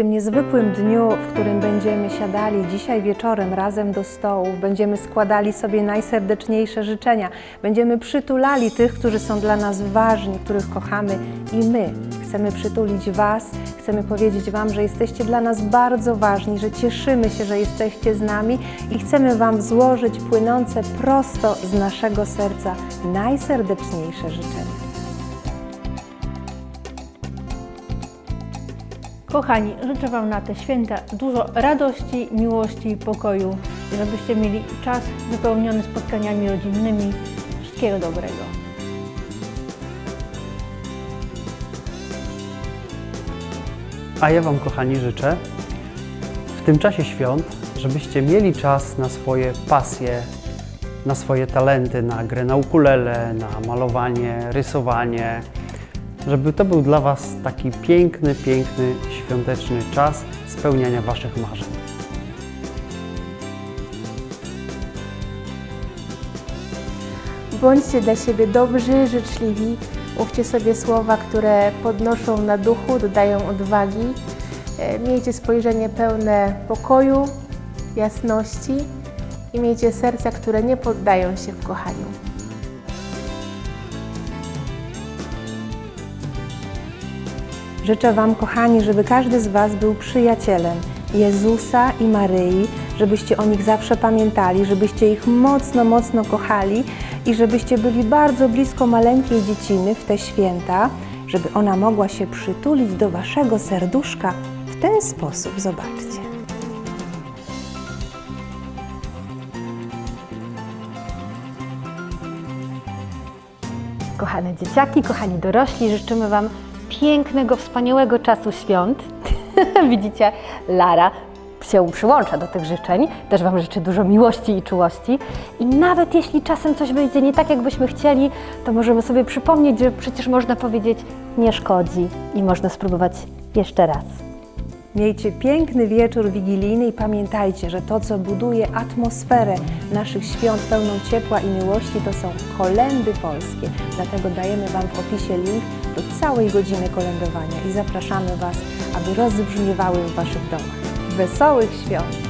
tym niezwykłym dniu, w którym będziemy siadali dzisiaj wieczorem razem do stołów, będziemy składali sobie najserdeczniejsze życzenia, będziemy przytulali tych, którzy są dla nas ważni, których kochamy i my chcemy przytulić Was, chcemy powiedzieć Wam, że jesteście dla nas bardzo ważni, że cieszymy się, że jesteście z nami i chcemy Wam złożyć płynące prosto z naszego serca najserdeczniejsze życzenia. Kochani, życzę Wam na te święta dużo radości, miłości i pokoju, żebyście mieli czas wypełniony spotkaniami rodzinnymi. Wszystkiego dobrego. A ja Wam, kochani, życzę w tym czasie świąt, żebyście mieli czas na swoje pasje, na swoje talenty, na grę na ukulele, na malowanie, rysowanie, żeby to był dla Was taki piękny, piękny, świąteczny czas spełniania Waszych marzeń. Bądźcie dla siebie dobrzy, życzliwi. Mówcie sobie słowa, które podnoszą na duchu, dodają odwagi. E, Miejcie spojrzenie pełne pokoju, jasności i miejcie serca, które nie poddają się w kochaniu. Życzę Wam, kochani, żeby każdy z Was był przyjacielem Jezusa i Maryi, żebyście o nich zawsze pamiętali, żebyście ich mocno, mocno kochali i żebyście byli bardzo blisko maleńkiej dzieciny w te święta, żeby ona mogła się przytulić do Waszego serduszka w ten sposób. Zobaczcie. Kochane dzieciaki, kochani dorośli, życzymy Wam pięknego, wspaniałego czasu świąt. Widzicie, Lara się przyłącza do tych życzeń. Też Wam życzę dużo miłości i czułości. I nawet jeśli czasem coś wyjdzie nie tak, jak byśmy chcieli, to możemy sobie przypomnieć, że przecież można powiedzieć nie szkodzi i można spróbować jeszcze raz. Miejcie piękny wieczór wigilijny i pamiętajcie, że to, co buduje atmosferę naszych świąt pełną ciepła i miłości, to są kolendy polskie. Dlatego dajemy Wam w opisie link do całej godziny kolędowania i zapraszamy Was, aby rozbrzmiewały w Waszych domach. Wesołych świąt!